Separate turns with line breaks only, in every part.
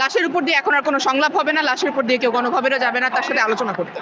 লাশের উপর দিয়ে এখন আর কোনো সংলাপ হবে না, লাশের উপর দিয়ে কেউ গণভবনে যাবে না, তার সাথে আলোচনা করতে।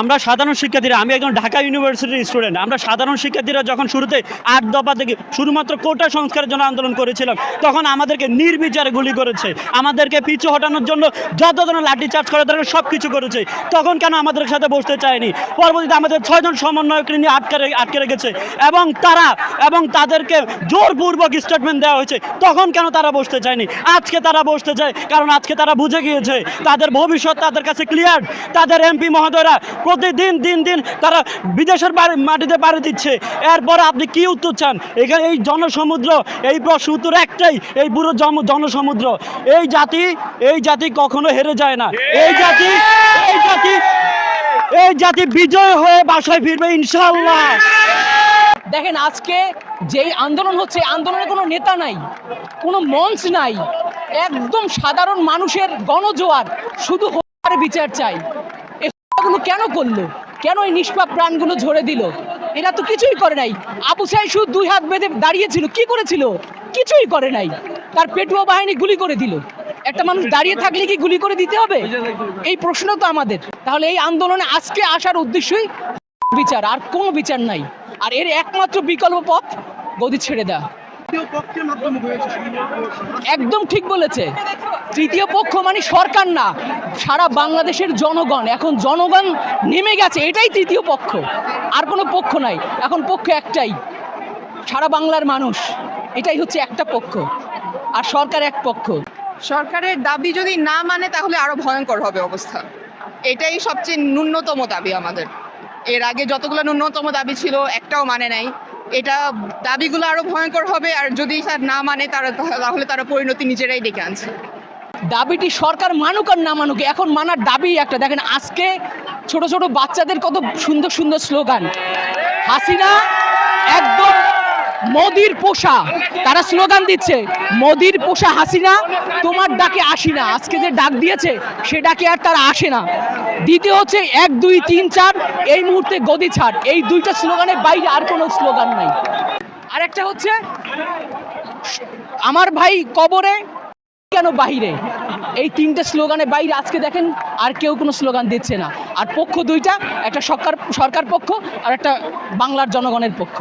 আমরা সাধারণ শিক্ষার্থীরা, আমি একজন ঢাকা ইউনিভার্সিটির স্টুডেন্ট, আমরা সাধারণ শিক্ষার্থীরা যখন শুরুতে আট দফা থেকে শুধুমাত্র কোটা সংস্কারের জন্য আন্দোলন করেছিলাম, তখন আমাদেরকে নির্বিচারে গুলি করেছে, আমাদেরকে পিছু হটানোর জন্য যত ধরনের লাঠি চার্জ করে তারা সব কিছু করেছে, তখন কেন আমাদের সাথে বসতে চায়নি? পরবর্তীতে আমাদের ছয়জন সমন্বয়ক নিয়ে আটকে আটকে রেখেছে, এবং তারা, এবং তাদেরকে জোরপূর্বক স্টেটমেন্ট দেওয়া হয়েছে, তখন কেন তারা বসতে চায়নি? আজকে তারা বসতে চায়, কারণ আজকে তারা বুঝে গিয়েছে, তাদের ভবিষ্যৎ তাদের কাছে ক্লিয়ার তাদের এমপি মহোদয়রা প্রতিদিন, দিন দিন তারা বিদেশের বাড়ি- মাটিতে পাড়ি দিচ্ছে। এরপর আপনি কি উত্তর চান? এখানে এই জনসমুদ্র, এই প্রশ্ন উত্তর একটাই, এই পুরো জনসমুদ্র। এই জাতি এই জাতি কখনো হেরে যায় না। এই জাতি এই জাতি এই জাতি বিজয় হয়ে বাসায় ফিরবে ইনশাল্লাহ
দেখেন, আজকে যেই আন্দোলন হচ্ছে আন্দোলনের কোনো নেতা নাই, কোনো মঞ্চ নাই। একদম সাধারণ মানুষের গণজোয়ার শুধু হত্যার বিচার চাই। হত্যাগুলো কেন করল? কেন এই নিষ্পাপ প্রাণগুলো ঝরে দিল? এরা তো কিছুই করে নাই। আবু সাই শুধু দুই হাত বেঁধে দাঁড়িয়েছিল, কি করেছিল? কিছুই করে নাই। তার পেটুয়া বাহিনী গুলি করে দিল। একটা মানুষ দাঁড়িয়ে থাকলে কি গুলি করে দিতে হবে? এই প্রশ্ন তো আমাদের। তাহলে এই আন্দোলনে আজকে আসার উদ্দেশ্যই বিচার, আর কোনো বিচার নাই। আর এর একমাত্র বিকল্প পথ গদি ছেড়ে দেওয়া একদম ঠিক বলেছে। তৃতীয় পক্ষ মানে সরকার না সারা বাংলাদেশের জনগণ। এখন জনগণ নেমে গেছে এটাই তৃতীয় পক্ষ। আর কোনো পক্ষ নাই। এখন পক্ষ একটাই সারা বাংলার মানুষ। এটাই হচ্ছে একটা পক্ষ আর সরকার এক পক্ষ।
সরকারের দাবি যদি না মানে তাহলে আরও ভয়ঙ্কর হবে অবস্থা। এটাই সবচেয়ে ন্যূনতম দাবি আমাদের। এর আগে যতগুলো ন্যূনতম দাবি ছিল একটাও মানে নাই। এটা দাবিগুলো আরও ভয়ঙ্কর হবে, আর যদি স্যার না মানে তারা তাহলে তারা পরিণতি নিজেরাই ডেকে আনছে।
দাবিটি সরকার মানুক আর না মানুক, এখন মানার দাবি একটা। দেখেন, আজকে ছোট ছোট বাচ্চাদের কত সুন্দর সুন্দর স্লোগান। হাসিনা একদম মোদির পোষা, তারা স্লোগান দিচ্ছে, মোদির পোষা হাসিনা, তোমার ডাকে আসি না। আজকে যে ডাক দিয়েছে, সে ডাকে আর তারা আসে না। দ্বিতীয় হচ্ছে এক, দুই, তিন, চার, এই মুহূর্তে গদি ছাড়। এই দুইটা স্লোগানের বাইরে আর কোনো স্লোগান নাই। আরেকটা হচ্ছে, আমার ভাই কবরে, কেন বাহিরে? এই তিনটে স্লোগানের বাইরে আজকে দেখেন আর কেউ কোনো স্লোগান দিচ্ছে না। আর পক্ষ দুইটা, একটা সরকার সরকার পক্ষ আর একটা বাংলার জনগণের পক্ষ।